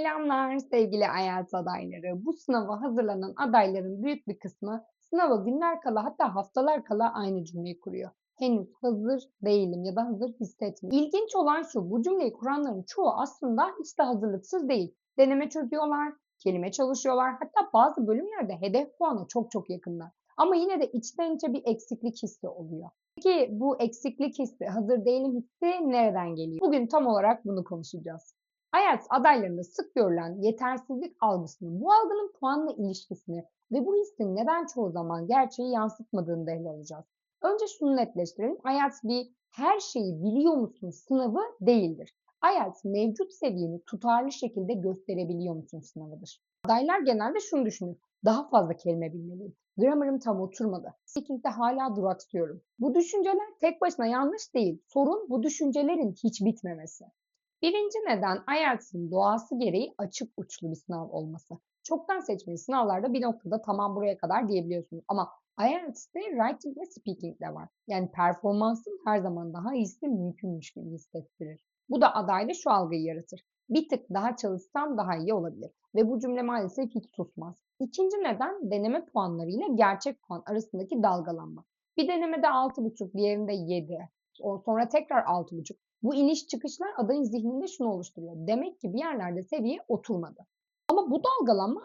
Selamlar sevgili IELTS adayları. Bu sınava hazırlanan adayların büyük bir kısmı sınava günler kala hatta haftalar kala aynı cümleyi kuruyor. Henüz hazır değilim ya da hazır hissetmiyorum. İlginç olan şu, bu cümleyi kuranların çoğu aslında hiç de hazırlıksız değil. Deneme çözüyorlar, kelime çalışıyorlar, hatta bazı bölümlerde hedef puanı çok çok yakınlar. Ama yine de içten içe bir eksiklik hissi oluyor. Peki bu eksiklik hissi, hazır değilim hissi nereden geliyor? Bugün tam olarak bunu konuşacağız. IELTS adaylarında sık görülen yetersizlik algısını, bu algının puanla ilişkisini ve bu hissin neden çoğu zaman gerçeği yansıtmadığını da ele alacağız. Önce şunu netleştirelim. IELTS bir her şeyi biliyor musun sınavı değildir. IELTS mevcut seviyeni tutarlı şekilde gösterebiliyor musun sınavıdır. Adaylar genelde şunu düşünür. Daha fazla kelime bilmeliyim. Grammarım tam oturmadı. Speaking'de hala duraksıyorum. Bu düşünceler tek başına yanlış değil. Sorun bu düşüncelerin hiç bitmemesi. Birinci neden IELTS'in doğası gereği açık uçlu bir sınav olması. Çoktan seçmeli sınavlarda bir noktada tamam buraya kadar diyebiliyorsunuz. Ama IELTS'te writing ve speaking de var. Yani performansın her zaman daha iyisi mümkünmüş gibi hissettirir. Bu da adayda şu algıyı yaratır. Bir tık daha çalışsam daha iyi olabilir. Ve bu cümle maalesef hiç susmaz. İkinci neden deneme puanları ile gerçek puan arasındaki dalgalanma. Bir denemede 6,5, diğerinde 7. Sonra tekrar 6,5. Bu iniş çıkışlar adayın zihninde şunu oluşturuyor. Demek ki bir yerlerde seviye oturmadı. Ama bu dalgalanma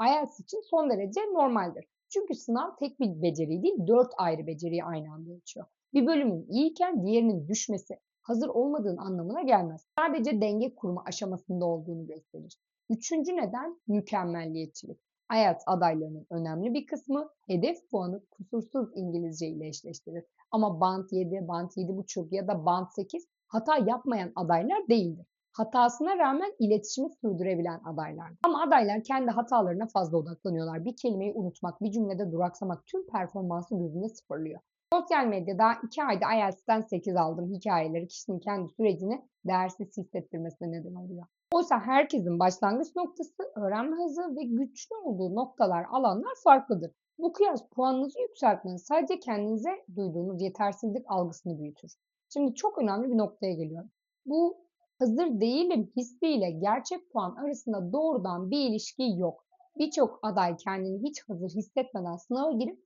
IELTS için, son derece normaldir. Çünkü sınav tek bir beceri değil, dört ayrı beceriyi aynı anda ölçüyor. Bir bölümün iyiyken diğerinin düşmesi hazır olmadığın anlamına gelmez. Sadece denge kurma aşamasında olduğunu gösterir. Üçüncü neden mükemmelliyetçilik. IELTS adaylarının önemli bir kısmı hedef puanı kusursuz İngilizce ile eşleştirir. Ama bant 7, bant 7,5 ya da bant 8 hata yapmayan adaylar değildir. Hatasına rağmen iletişimi sürdürebilen adaylar. Ama adaylar kendi hatalarına fazla odaklanıyorlar. Bir kelimeyi unutmak, bir cümlede duraksamak tüm performansı gözünde sıfırlıyor. Sosyal medyada 2 ayda IELTS'ten 8 aldım hikayeleri kişinin kendi sürecini değersiz hissettirmesine neden oluyor. Oysa herkesin başlangıç noktası, öğrenme hızı ve güçlü olduğu noktalar, alanlar farklıdır. Bu kıyas puanınızı yükseltmeniz sadece kendinize duyduğunuz yetersizlik algısını büyütür. Şimdi çok önemli bir noktaya geliyorum. Bu hazır değilim hissiyle gerçek puan arasında doğrudan bir ilişki yok. Birçok aday kendini hiç hazır hissetmeden sınava girip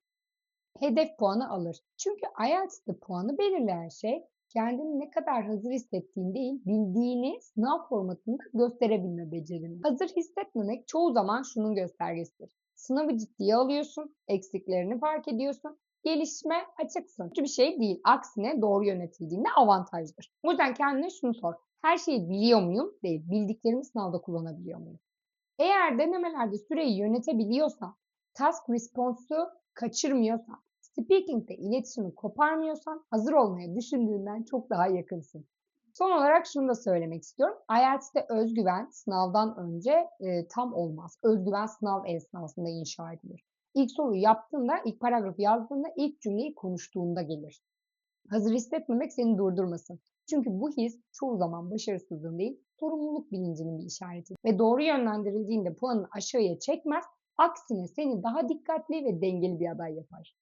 hedef puanı alır. Çünkü IELTS'te puanı belirleyen şey kendini ne kadar hazır hissettiğin değil, bildiğini sınav formatında gösterebilme becerin. Hazır hissetmemek çoğu zaman şunun göstergesidir. Sınavı ciddiye alıyorsun, eksiklerini fark ediyorsun, gelişme açıksın. Kötü bir şey değil. Aksine doğru yönetildiğinde avantajdır. O yüzden kendine şunu sor. Her şeyi biliyor muyum? Değil. Bildiklerimi sınavda kullanabiliyor muyum? Eğer denemelerde süreyi yönetebiliyorsan, task response'u kaçırmıyorsan, speaking'de iletişimi koparmıyorsan hazır olmaya düşündüğünden çok daha yakınsın. Son olarak şunu da söylemek istiyorum. IELTS'te özgüven sınavdan önce e, tam olmaz. Özgüven sınav esnasında inşa edilir. İlk soruyu yaptığında, ilk paragrafı yazdığında, ilk cümleyi konuştuğunda gelir. Hazır hissetmemek seni durdurmasın. Çünkü bu his çoğu zaman başarısızlığın değil, sorumluluk bilincinin bir işareti. Ve doğru yönlendirildiğinde puanını aşağıya çekmez, aksine seni daha dikkatli ve dengeli bir aday yapar.